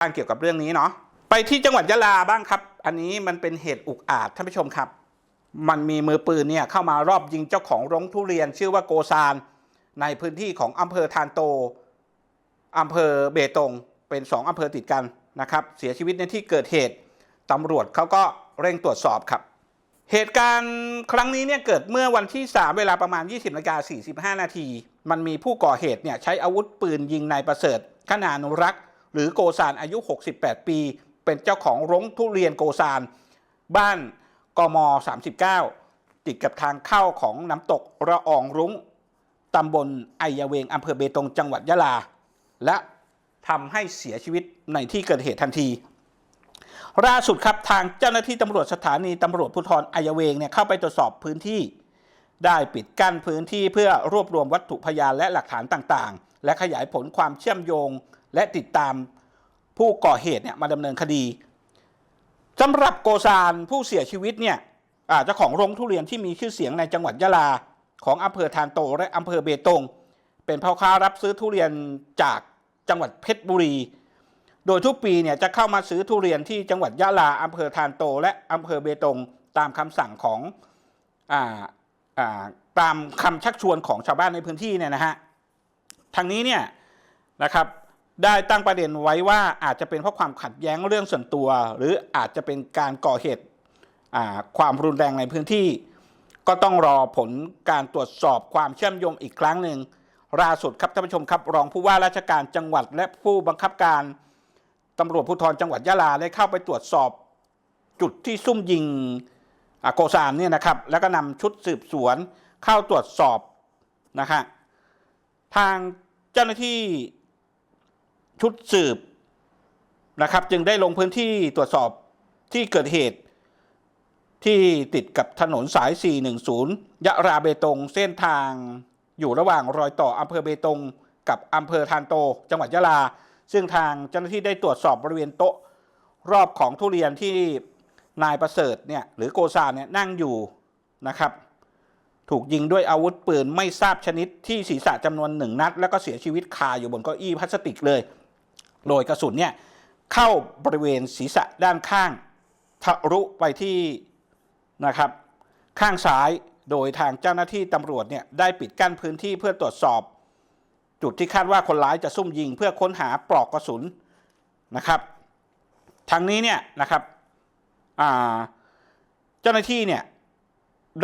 บ้างเกี่ยวกับเรื่องนี้เนาะไปที่จังหวัดยะลาบ้างครับ อันนี้มันเป็นเหตุอุกอาจท่านผู้ชมครับ มันมีมือปืนเนี่ยเข้ามารอบยิงเจ้าของโรงทุเรียน ชื่อว่าโกซาน ในพื้นที่ของอำเภอทานโตอำเภอเบตง เป็นสองอำเภอติดกันนะครับ เสียชีวิตในที่เกิดเหตุตำรวจเขาก็เร่งตรวจสอบครับ เหตุการณ์ครั้งนี้เนี่ยเกิดเมื่อวันที่ 3 เวลาประมาณ 20นาฬิกา45 นาที มันมีผู้ก่อเหตุเนี่ยใช้อาวุธปืนยิงนายประเสริฐขนานุรักษ์ หรือโกซานอายุ 68 ปี เป็นเจ้าของโรงทุเรียนโกซาน บ้านกม 39 ติดกับทางเข้าของน้ำตกระอองรุ้งตำบลไอยาเวงอำเภอเบตงจังหวัดยะลา และทำให้เสียชีวิตในที่เกิดเหตุทันทีล่าสุดครับทางเจ้าหน้าที่ตำรวจสถานีตำรวจภูธรไอยาเวงเนี่ยเข้าไปตรวจสอบพื้นที่ ได้ปิดกั้นพื้นที่เพื่อรวบรวมวัตถุพยานและหลักฐานต่างๆ และขยายผลความเชื่อมโยง และติดตามผู้ก่อเหตุเนี่ยมาดำเนินคดีสำหรับโกซานผู้เสียชีวิตเนี่ยเจ้าของโรงทุเรียนที่มีชื่อเสียงในจังหวัดยะลาของอำเภอทานโตและอำเภอเบตง เป็นพ่อค้ารับซื้อทุเรียนจากจังหวัดเพชรบุรี โดยทุกปีเนี่ยจะเข้ามาซื้อทุเรียนที่จังหวัดยะลาอำเภอทานโต และอำเภอเบตง ตามคำสั่งของอ่าอ่าตามคำชักชวนของชาวบ้านในพื้นที่เนี่ยนะฮะทางนี้เนี่ยนะครับ ได้ตั้งประเด็นไว้ว่าอาจจะเป็นเพราะความขัดแย้งเรื่องส่วนตัว หรืออาจจะเป็นการก่อเหตุความรุนแรงในพื้นที่ ก็ต้องรอผลการตรวจสอบความเชื่อมโยงอีกครั้งหนึ่งล่าสุดครับท่านผู้ชมครับ รองผู้ว่าราชการจังหวัดและผู้บังคับการตำรวจภูธรจังหวัดยะลาได้เข้าไปตรวจสอบจุดที่ซุ่มยิงโกซานเนี่ยนะครับ แล้วก็นำชุดสืบสวนเข้าตรวจสอบนะฮะทางเจ้าหน้าที่ ชุดสืบนะครับ จึงได้ลงพื้นที่ตรวจสอบที่เกิดเหตุ ที่ติดกับถนนสาย 410 ยะราเบตง เส้นทางอยู่ระหว่างรอยต่ออำเภอเบตง กับอำเภอทานโต จังหวัดยะลา ซึ่งทางเจ้าหน้าที่ได้ตรวจสอบบริเวณโต๊ะรอบของทุเรียนที่นายประเสริฐเนี่ยหรือโกซาเนี่ยนั่งอยู่นะครับ ถูกยิงด้วยอาวุธปืนไม่ทราบชนิดที่ศีรษะจำนวนหนึ่งนัด แล้วก็เสียชีวิตคาอยู่บนเก้าอี้พลาสติกเลย โดยกระสุนเนี่ยเข้าบริเวณศีรษะด้านข้างทะลุไปที่นะครับข้างซ้ายโดยทางเจ้าหน้าที่ตำรวจเนี่ยได้ปิดกั้นพื้นที่เพื่อตรวจสอบ จุดที่คาดว่าคนร้ายจะซุ่มยิงเพื่อค้นหาปลอกกระสุนนะครับทางนี้เนี่ยนะครับเจ้าหน้าที่เนี่ย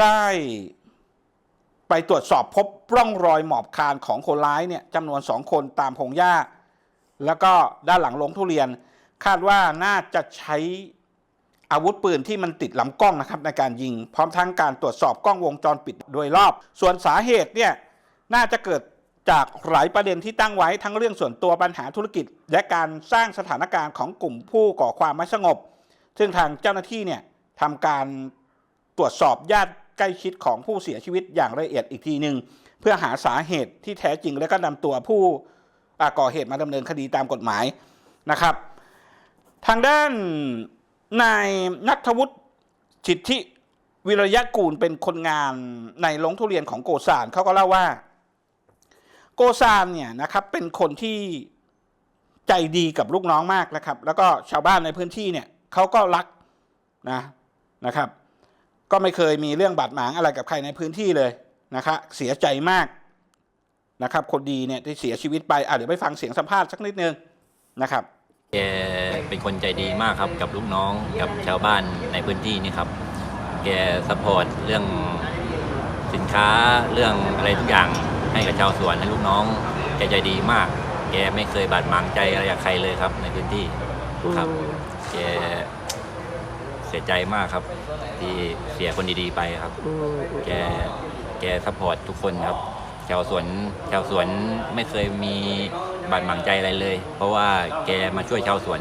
ได้ไปตรวจสอบพบร่องรอยหมอบคานของคนร้ายเนี่ยจำนวนสองคนตามพงหญ้า แล้วก็ด้านหลังโรงทุเรียน คาดว่าน่าจะใช้อาวุธปืนที่มันติดลำกล้องนะครับในการยิง พร้อมทั้งการตรวจสอบกล้องวงจรปิดโดยรอบ ส่วนสาเหตุเนี่ยน่าจะเกิดจากหลายประเด็นที่ตั้งไว้ทั้งเรื่องส่วนตัวปัญหาธุรกิจ และการสร้างสถานการณ์ของกลุ่มผู้ก่อความไม่สงบ ซึ่งทางเจ้าหน้าที่เนี่ยทำการตรวจสอบญาติใกล้ชิดของผู้เสียชีวิตอย่างละเอียดอีกทีหนึ่งเพื่อหาสาเหตุที่แท้จริงและก็นำตัวผู้ ก่อเหตุมาดำเนินคดีตามกฎหมายนะครับ ทางด้านนายนัทวุฒิสิตทิวิรยะกูลเป็นคนงานในโรงทุเรียนของโกซานเขาก็เล่าว่า โกซานเนี่ยนะครับเป็นคนที่ใจดีกับลูกน้องมากนะครับ แล้วก็ชาวบ้านในพื้นที่เนี่ยเขาก็รักนะนะครับ ก็ไม่เคยมีเรื่องบาดหมางอะไรกับใครในพื้นที่เลยนะครับเสียใจมาก นะครับ คนดีเนี่ยที่เสียชีวิตไปอะเดี๋ยวไปฟังเสียงสัมภาษณ์สักนิดนึงนะครับแกเป็นคนใจดีมากครับกับลูกน้องกับชาวบ้านในพื้นที่นี่ครับ แกสปอร์ตเรื่องสินค้าเรื่องอะไรทุกอย่างให้กับชาวสวนให้ลูกน้องแกใจดีมาก แกไม่เคยบาดหมางใจอะไรกับใครเลยครับ ในพื้นที่ครับแกเสียใจมากครับ ที่เสียคนดีๆไปครับ แกแกสปอร์ตทุกคนครับ ชาวสวนชาวสวนไม่เคยมีบาดหมางใจอะไรเลย เพราะว่าแกมาช่วยชาวสวน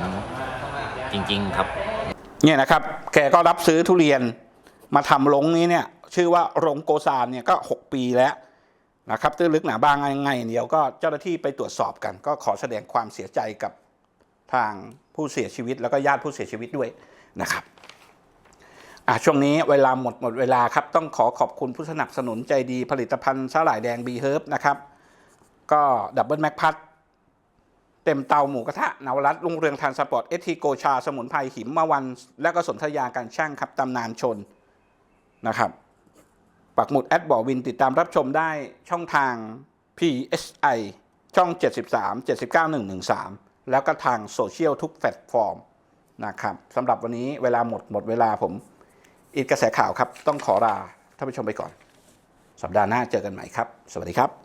จริง ๆ ครับ เนี่ยนะครับ แกก็รับซื้อทุเรียนมาทำลงนี้เนี่ยชื่อว่าโรงโกซานเนี่ยก็ 6 ปีแล้วนะครับตื้นลึกหนาบางยังไงเดียวก็เจ้าหน้าที่ไปตรวจสอบกัน ก็ขอแสดงความเสียใจกับทางผู้เสียชีวิตแล้วก็ญาติผู้เสียชีวิตด้วยนะครับ อะช่วงนี้เวลาหมดหมดเวลาครับ ต้องขอขอบคุณผู้สนับสนุนใจดีผลิตภัณฑ์สาหร่ายแดงบีเฮิร์บนะครับ ก็ดับเบิลแม็กพัทเต็มเตาหมูกระทะนวรัตลุงเรืองทานสปอร์ต เอทีโกชา สมุนไพรหิมมาวัน และก็สนธยาการช่างครับตำนานชนนะครับ ปักหมุดแอดบอวินติดตามรับชมได้ช่องทาง PSI ช่อง 73 79 113 แล้วก็ทางโซเชียลทุกแพลตฟอร์มนะครับสำหรับวันนี้เวลาหมดหมดเวลาผม อินกระแสข่าวครับ ต้องขอลาท่านผู้ชมไปก่อน สัปดาห์หน้าเจอกันใหม่ครับ สวัสดีครับ